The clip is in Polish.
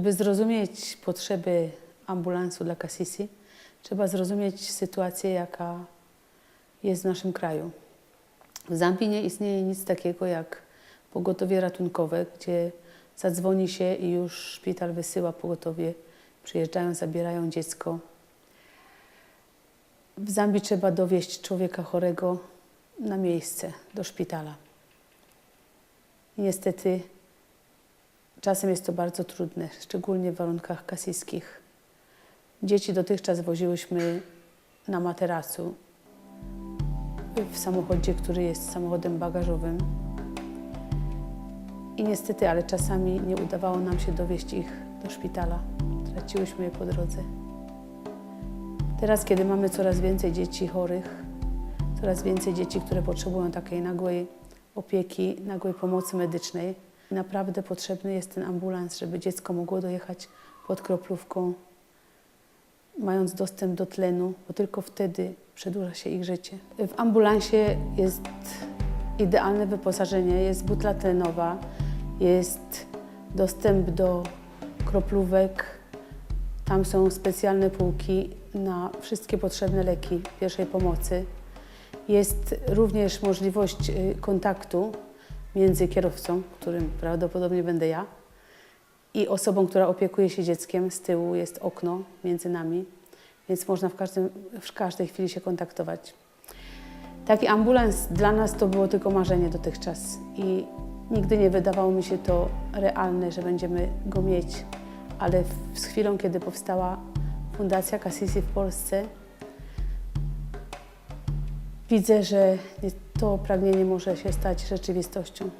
Żeby zrozumieć potrzeby ambulansu dla Kasisi, trzeba zrozumieć sytuację, jaka jest w naszym kraju. W Zambii nie istnieje nic takiego jak pogotowie ratunkowe, gdzie zadzwoni się i już szpital wysyła pogotowie, przyjeżdżają, zabierają dziecko. W Zambii trzeba dowieść człowieka chorego na miejsce, do szpitala. Niestety czasem jest to bardzo trudne, szczególnie w warunkach kasyjskich. Dzieci dotychczas woziłyśmy na materacu w samochodzie, który jest samochodem bagażowym. I niestety, ale czasami nie udawało nam się dowieść ich do szpitala. Traciłyśmy je po drodze. Teraz, kiedy mamy coraz więcej dzieci chorych, coraz więcej dzieci, które potrzebują takiej nagłej opieki, nagłej pomocy medycznej, naprawdę potrzebny jest ten ambulans, żeby dziecko mogło dojechać pod kroplówką, mając dostęp do tlenu, bo tylko wtedy przedłuża się ich życie. W ambulansie jest idealne wyposażenie, jest butla tlenowa, jest dostęp do kroplówek, tam są specjalne półki na wszystkie potrzebne leki pierwszej pomocy. Jest również możliwość y, kontaktu między kierowcą, którym prawdopodobnie będę ja, i osobą, która opiekuje się dzieckiem. Z tyłu jest okno między nami, więc można w, każdym, w każdej chwili się kontaktować. Taki ambulans dla nas to było tylko marzenie dotychczas i nigdy nie wydawało mi się to realne, że będziemy go mieć. Ale z chwilą, kiedy powstała Fundacja Kasisi w Polsce, widzę, że to pragnienie może się stać rzeczywistością.